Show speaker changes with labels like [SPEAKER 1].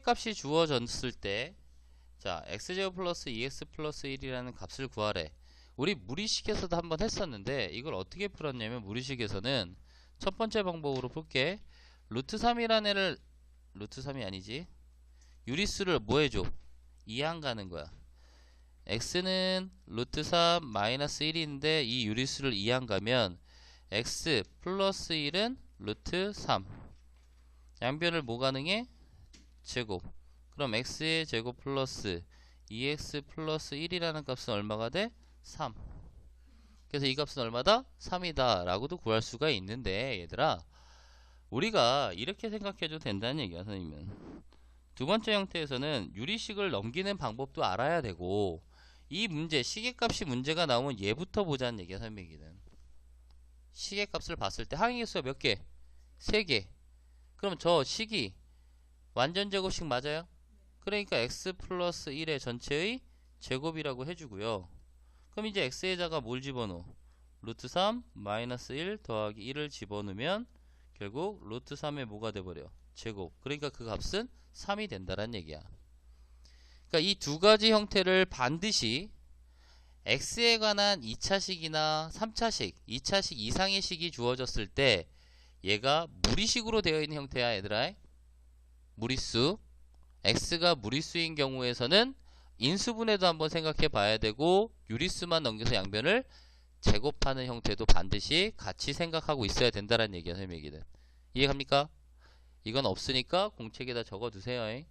[SPEAKER 1] 값이 주어졌을 때, 자, x제곱 플러스 2x 플러스 1이라는 값을 구하래. 우리 무리식에서도 한번 했었는데, 이걸 어떻게 풀었냐면, 무리식에서는 첫 번째 방법으로 풀게. 루트 3이라는 애를, 루트 3이 아니지. 유리수를 뭐 해줘? 이항 가는 거야. x는 루트 3 마이너스 1인데, 이 유리수를 이항 가면, x 플러스 1은 루트 3. 양변을 뭐 가능해? 제곱. 그럼 x의 제곱 플러스 2x 플러스 1이라는 값은 얼마가 돼? 3. 그래서 이 값은 얼마다? 3이다. 라고도 구할 수가 있는데, 얘들아. 우리가 이렇게 생각해도 된다는 얘기야, 선생님은. 두 번째 형태에서는 유리식을 넘기는 방법도 알아야 되고, 이 문제, 시계값이 문제가 나오면 얘부터 보자는 얘기야, 선생님에게는. 시계값을 봤을 때 항의수가 몇 개? 3개. 그럼 저 식이 완전 제곱식 맞아요? 그러니까 x 플러스 1의 전체의 제곱이라고 해주고요. 그럼 이제 x의 자가 뭘 집어넣어? 루트 3 마이너스 1 더하기 1을 집어넣으면 결국 루트 3의 뭐가 돼버려? 제곱. 그러니까 그 값은 3이 된다는 얘기야. 그러니까 이 두 가지 형태를 반드시 x에 관한 2차식이나 3차식, 2차식 이상의 식이 주어졌을 때 얘가 무리식으로 되어 있는 형태야, 얘들아. 무리수. x가 무리수인 경우에서는 인수분해도 한번 생각해 봐야 되고 유리수만 넘겨서 양변을 제곱하는 형태도 반드시 같이 생각하고 있어야 된다는 얘기야, 얘기는. 이해갑니까? 이건 없으니까 공책에다 적어 두세요.